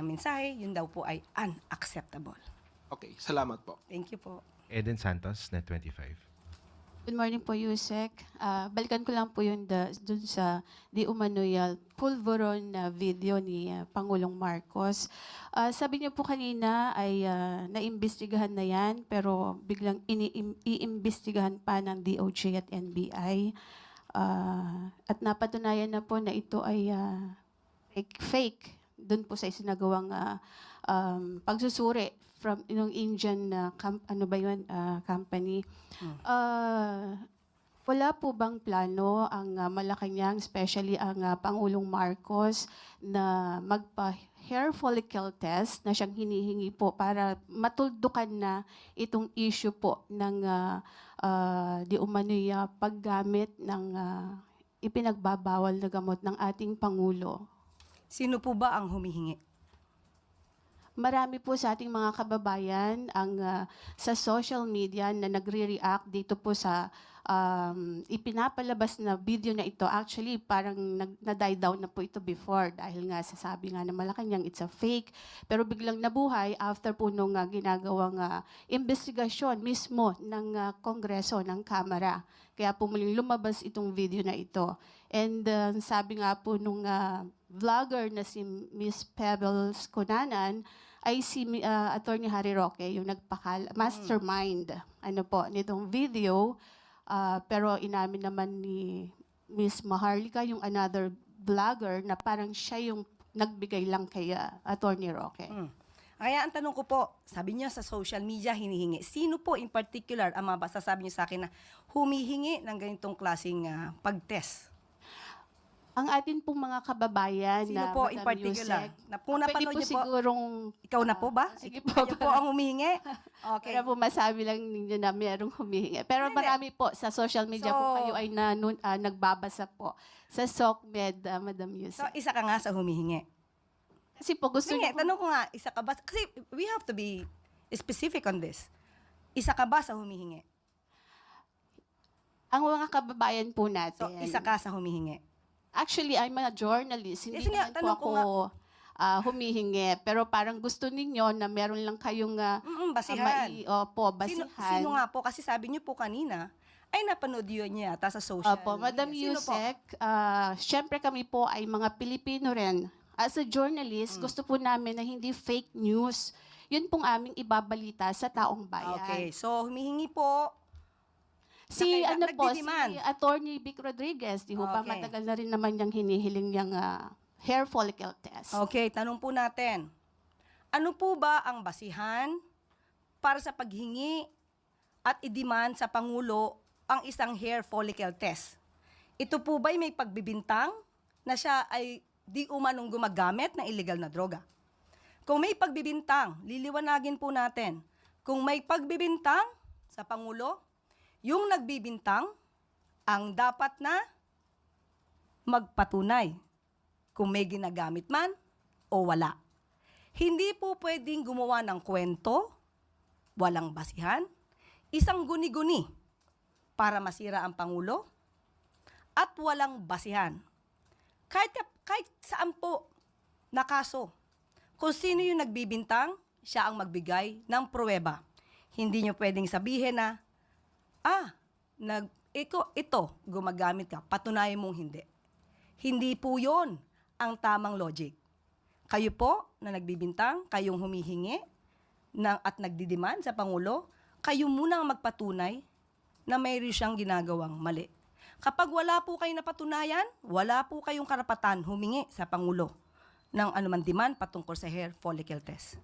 kanyang mensahe, yun daw po ay unacceptable. Okay, salamat po. Thank you po. Eden Santos, Net 25. Good morning po, Yusek. Ah, balikan ko lang po yun da, dun sa di umano'y pulveron na video ni ah, Pangulong Marcos. Ah, sabi niyo po kanina ay ah, naimbestigahan na yan pero biglang iimbestigahan pa ng DOJ at NBI. Ah, at napatunayan na po na ito ay ah, fake, fake doon po sa isinagawang ah, um, pagsusuri from yung Indian na com- ano ba yun ah, company. Ah, wala po bang plano ang ah, Malacanang, especially ang ah, Pangulong Marcos na magpa hair follicle test na siyang hinihingi po para matuldukan na itong issue po ng ah, ah, di umano'y paggamit ng ah, ipinagbabawal na gamot ng ating Pangulo. Sino po ba ang humihingi? Marami po sa ating mga kababayan ang ah, sa social media na nagre-react dito po sa um, ipinapalabas na video na ito. Actually, parang nag, na-die down na po ito before dahil nga sasabi nga na Malacanang it's a fake. Pero biglang nabuhay after po nung ah, ginagawang ah, investigasyon mismo ng ah, Kongreso, ng Kamara. Kaya po muling lumabas itong video na ito. And ah, sabi nga po nung ah, vlogger na si Miss Pebbles Kunanan ay si uh, Attorney Harry Roque, yung nagpakal mastermind ano po nitong video. Ah, pero inamin naman ni Miss Maharlika, yung another vlogger, na parang siya yung nagbigay lang kay ah, Attorney Roque. Hmm. Kaya ang tanong ko po, sabi niyo sa social media hinihingi. Sino po in particular ang masasabi niyo sa akin na humihingi ng ganitong klaseng ah, pag-test? Ang atin pong mga kababayan Sino na po in Madam particular? Yusek, Na kung napanood pwede po niyo po- sigurong Ikaw na po ba? Ah, sige po. Kayo po ang humihingi? Okay. Para po masabi lang ninyo na mayroong humihingi. Pero Hindi. marami po sa social media So- kung kayo ay nanun, ah, nagbabasa po sa SOCMED, ah, Madam So, Yusek. isa ka nga sa humihingi. Kasi po gusto Sige, niyo po- tanong ko nga, isa ka ba? Kasi we have to be specific on this. Isa ka ba sa humihingi? ang mga kababayan po So, natin. isa ka sa humihingi. Actually, I'm a journalist. Hindi Yes, nga, naman po tanong ako ko nga. ah, humihingi. Pero parang gusto ninyo na meron lang kayong ah, Mm-mm, basihan. ah, mai- opo, basihan. Sino, sino nga po? Kasi sabi niyo po kanina, ay napanood yun niya yata sa social Opo, Madam media. Sino po? Yusek, ah, syempre kami po ay mga Pilipino rin. As a journalist, Mm. gusto po namin na hindi fake news. Yun pong aming ibabalita sa taong bayan. Okay, so humihingi po. Si Nakaila- ano po, si. Attorney Vic Rodriguez, di ho Okay. matagal na rin naman niyang hinihiling yung ah, hair follicle test. Okay, tanong po natin. Ano po ba ang basihan para sa paghingi at i-demand sa Pangulo ang isang hair follicle test? Ito po ba'y may pagbibintang na siya ay di umanong gumagamit ng illegal na droga? Kung may pagbibintang, liliwanagin po natin. Kung may pagbibintang sa Pangulo, yung nagbibintang ang dapat na magpatunay kung may ginagamit man o wala. Hindi po pwedeng gumawa ng kwento, walang basihan, isang guni-guni para masira ang Pangulo, at walang basihan. Kahit, kahit saan po na kaso, kung sino yung nagbibintang, siya ang magbigay ng pruweba. Hindi nyo pwedeng sabihin na, ah, nag, iko, ito, gumagamit ka, patunayan mong hindi. Hindi po yon ang tamang logic. Kayo po na nagbibintang, kayong humihingi ng, at nagdidiman sa Pangulo, kayo muna ang magpatunay na mayroon siyang ginagawang mali. Kapag wala po kayo napatunayan, wala po kayong karapatan humingi sa Pangulo ng anuman demand patungkol sa hair follicle test.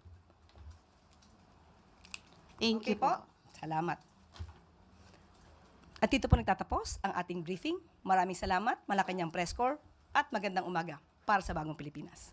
Thank Okay you po. Salamat. At dito po nagtatapos ang ating briefing. Maraming salamat, Malacanang Press Corps, at magandang umaga para sa Bagong Pilipinas.